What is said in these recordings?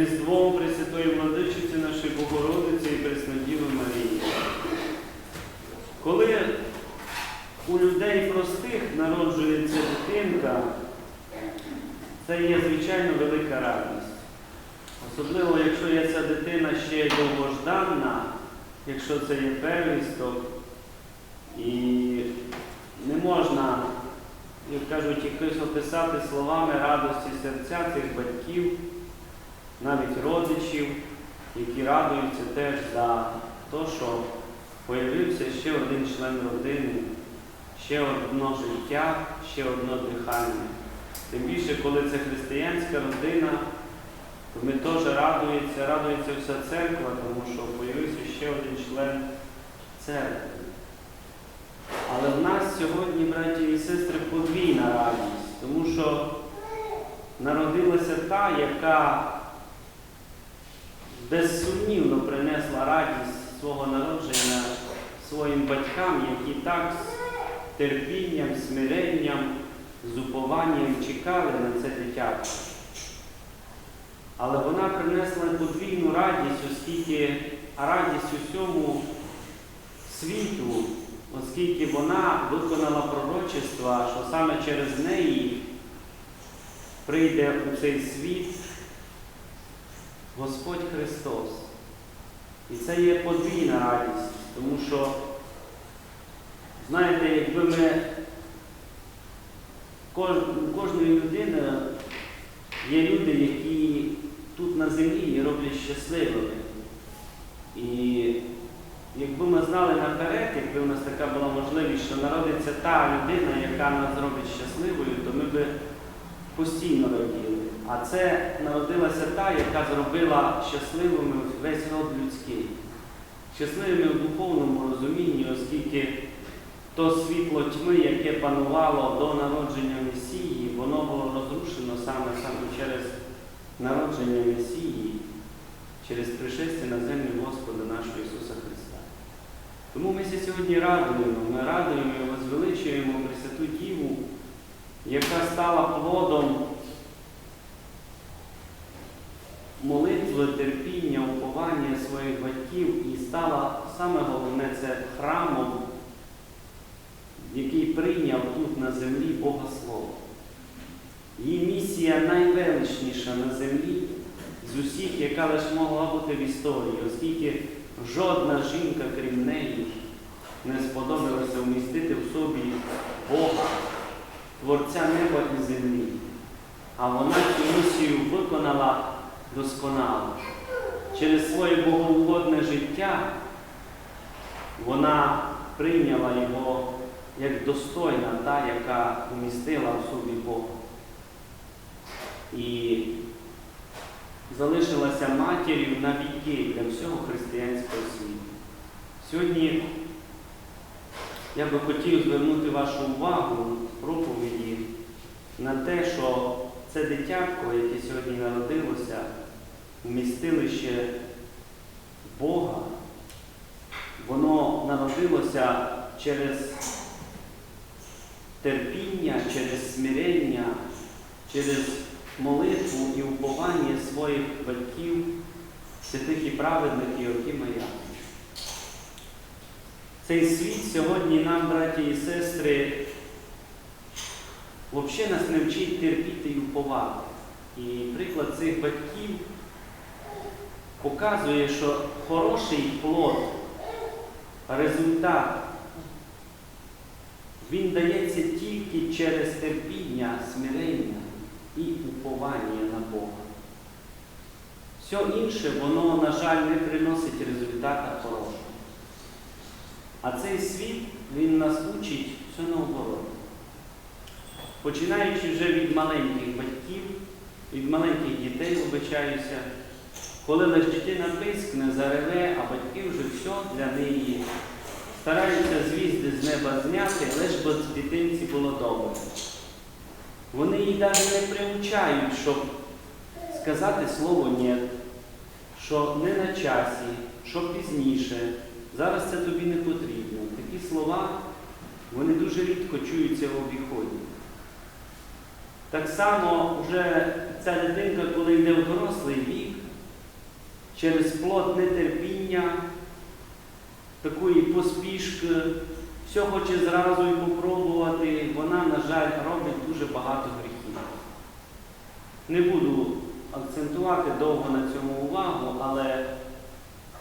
Різдвом Пресвятої Владичиці нашої Богородиці і Преснодіви Марії. Коли у людей простих народжується дитинка, це є звичайно велика радість. Особливо, якщо є ця дитина ще й довгожданна, якщо це є первісток, і не можна, як кажуть, якось описати словами радості серця цих батьків, навіть родичів, які радуються теж за те, що появився ще один член родини, ще одно життя, ще одно дихання. Тим більше, коли це християнська родина, то ми теж радується, радується вся церква, тому що появився ще один член церкви. Але в нас сьогодні, браті і сестри, подвійна радість, тому що народилася та, яка безсумнівно принесла радість свого народження своїм батькам, які так з терпінням, смиренням, з упованням чекали на це дитя. Але вона принесла подвійну радість, оскільки радість усьому світу, оскільки вона виконала пророчества, що саме через неї прийде у цей світ Господь Христос. І це є подвійна радість, тому що, знаєте, якби ми кожної людини є люди, які тут на землі роблять щасливими. І якби ми знали наперед, якби у нас така була можливість, що народиться та людина, яка нас зробить щасливою, то ми би постійно раділи. А це народилася та, яка зробила щасливими весь род людський. Щасливими в духовному розумінні, оскільки то світло тьми, яке панувало до народження Месії, воно було розрушено саме, саме через народження Месії, через пришестя на землю Господа нашого Ісуса Христа. Тому ми сьогодні радуємо, ми радуємо і возвеличуємо Пресвяту Діву, яка стала плодом молитви, терпіння, уповання своїх батьків і стала саме головне це храмом, який прийняв тут на землі Бога Слово. Її місія найвеличніша на землі з усіх, яка лише могла бути в історії, оскільки жодна жінка, крім неї, не сподобалася вмістити в собі Бога, Творця неба і землі. А вона цю місію виконала досконало. Через своє богоугодне життя вона прийняла його як достойна та, яка вмістила в собі Бога. І залишилася матір'ю на віки для всього християнського світу. Сьогодні я би хотів звернути вашу увагу в проповіді на те, що це дитятко, яке сьогодні народилося, вмістилище Бога, воно народилося через терпіння, через смирення, через молитву і уповання своїх батьків, святих і праведників, які я. Цей світ сьогодні нам, браті і сестри, взагалі нас не вчить терпіти і уповати. І приклад цих батьків показує, що хороший плод, результат, він дається тільки через терпіння, смирення і уповання на Бога. Все інше, воно, на жаль, не приносить результата хорошого. А цей світ, він нас учить. Починаючи вже від маленьких батьків, від маленьких дітей, вибачаюся, коли лише дитина пискне, зареве, а батьки вже все для неї стараються звізди з неба зняти, лиш би дитинці було добре. Вони її навіть не приучають, щоб сказати слово «ні», що не на часі, що пізніше, зараз це тобі не потрібно. Такі слова вони дуже рідко чуються в обіході. Так само вже ця дитинка, коли йде в дорослий вік, через плод нетерпіння, такої поспішки, все хоче зразу і попробувати, вона, на жаль, робить дуже багато гріхів. Не буду акцентувати довго на цьому увагу, але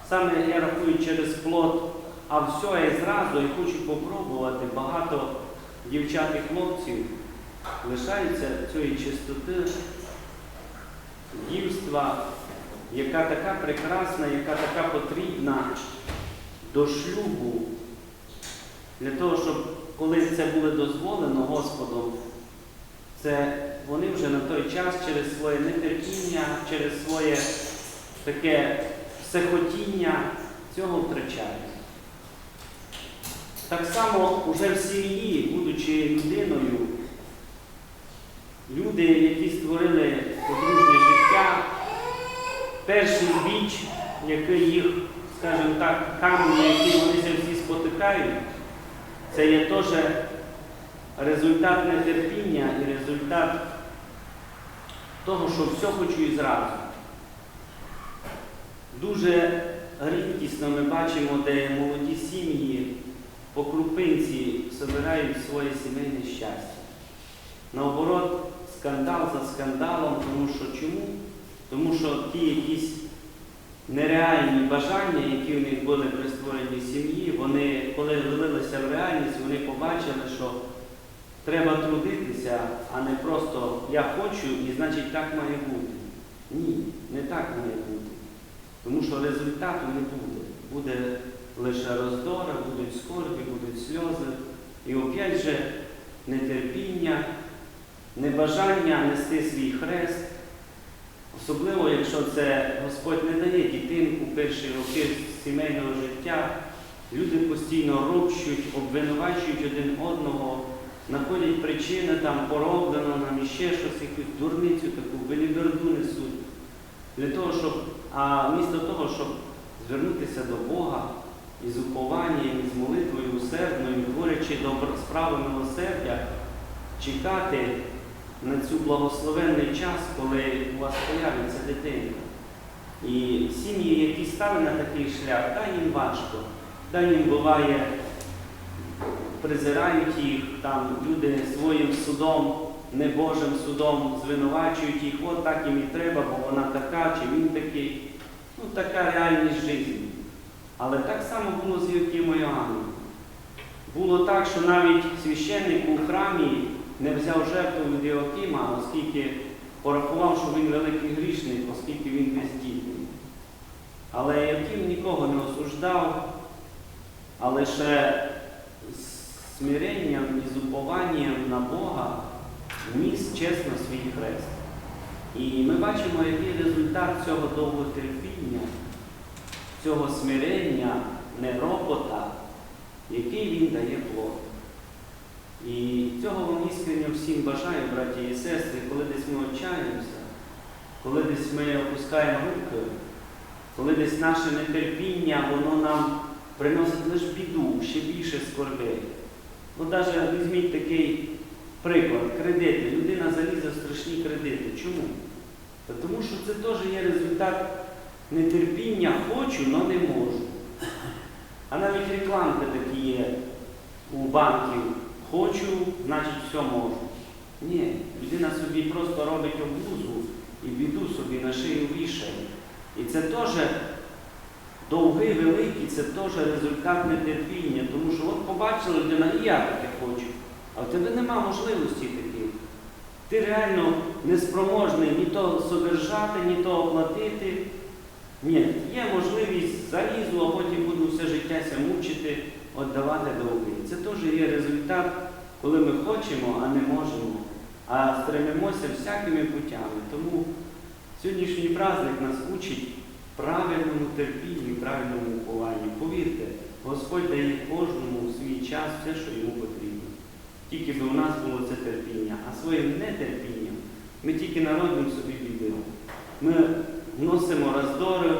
саме я рахую через плод, а все і зразу, і хочу попробувати, багато дівчат і хлопців лишаються цієї чистоти дівства, яка така прекрасна, яка така потрібна до шлюбу, для того, щоб коли це буде дозволено Господом, це вони вже на той час через своє нетерпіння, через своє таке всехотіння цього втрачають. Так само уже в сім'ї, будучи людиною, люди, які створили подружнє життя, перший біч, який їх, скажімо так, камінь, на який вони всі спотикають, це є теж результат нетерпіння і результат того, що все хочу і зразу. Дуже рідкісно ми бачимо, де молоді сім'ї по крупинці збирають своє сімейне щастя. Наоборот, скандал за скандалом, тому що чому? Тому що ті якісь нереальні бажання, які у них були при створенні сім'ї, вони, коли вилилися в реальність, вони побачили, що треба трудитися, а не просто я хочу і значить так має бути. Ні, не так має бути. Тому що результату не буде. Буде лише роздора, будуть скорби, будуть сльози. І опять же нетерпіння, небажання нести свій хрест. Особливо, якщо це Господь не дає дітинку перші роки сімейного життя, люди постійно ропщуть, обвинувачують один одного, знаходять причини, там пороблено нам іще щось, якусь дурницю таку, беліберду несуть. Для того, щоб, а вмісто того, щоб звернутися до Бога із упованням, із молитвою усердною, творячи добро, справи милосердя, чекати на цю благословенний час, коли у вас появиться дитина. І сім'ї, які стали на такий шлях, дай їм важко, дай їм буває, презирають їх, там люди своїм судом, небожим судом звинувачують їх, от так їм і треба, бо вона така, чи він такий. Ну, така реальність життя. Але так само було з і Іоанном. Було так, що навіть священник у храмі не взяв жертву від Іоакима, оскільки порахував, що він великий грішник, оскільки він бездітний. Але Іоаким нікого не осуждав, а лише з смиренням і з на Бога вніс чесно свій хрест. І ми бачимо, який результат цього довготерпіння, цього смирення, не ропота, який він дає плод. І цього вам іскренньо всім бажаю, браті і сестри, коли десь ми отчаємося, коли десь ми опускаємо руки, коли десь наше нетерпіння, воно нам приносить лише біду, ще більше скорби. Ну, навіть візьміть такий приклад, кредити. Людина залізе в страшні кредити. Чому? Та Тому що це теж є результат нетерпіння, хочу, але не можу. А навіть рекламки такі є у банків. Хочу, значить все можу. Ні, людина собі просто робить облузу і біду собі на шию вішає. І це теж довгий, великий, це теж результат нетерпіння. Тому що от побачила людина, і я таке хочу. А в тебе нема можливості таких. Ти реально неспроможний ні то содержати, ні то оплатити. Ні, є можливість залізу, а потім буду все життя мучити, віддавати довги. Це теж є результат, коли ми хочемо, а не можемо, а стремимося всякими путями. Тому сьогоднішній праздник нас учить правильному терпінню, правильному упованню. Повірте, Господь дає кожному у свій час все, що йому потрібно. Тільки би у нас було це терпіння, а своїм нетерпінням ми тільки народимо собі біди. Ми вносимо роздори,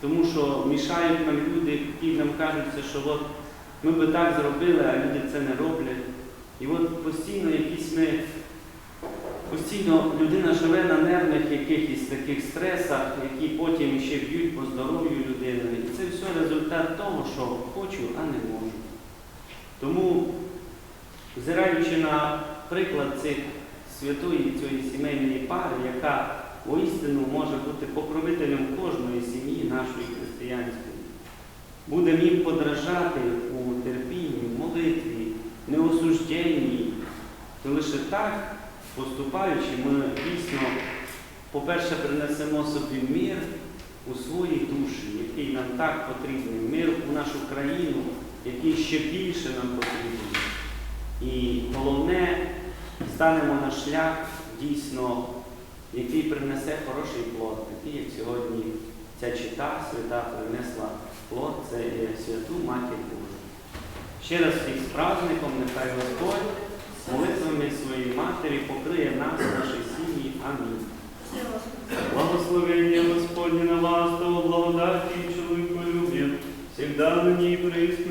тому що мішають нам люди, які нам кажуться, що от ми би так зробили, а люди це не роблять. І от постійно якісь ми, постійно людина живе на нервних якихось таких стресах, які потім ще б'ють по здоров'ю людини. І це все результат того, що хочу, а не можу. Тому, взираючи на приклад цих святої цієї сімейної пари, яка воістину може бути покровителем кожної сім'ї нашої християнської, будемо їм подражати у терпінні, молитві, неосужденні, то лише так, поступаючи, ми дійсно, по-перше, принесемо собі мир у своїй душі, який нам так потрібний, мир у нашу країну, який ще більше нам потрібен. І головне, станемо на шлях дійсно, який принесе хороший плод, такий, як сьогодні ця чита свята принесла плод, це є святу Матір Божу. Ще раз всіх з праздником, нехай Господь молитвами своєї матері покриє нас, наші сім'ї. Амінь. Благословення Господне на вас, того благодаті і чоловіколюб'я, всегда нині і присно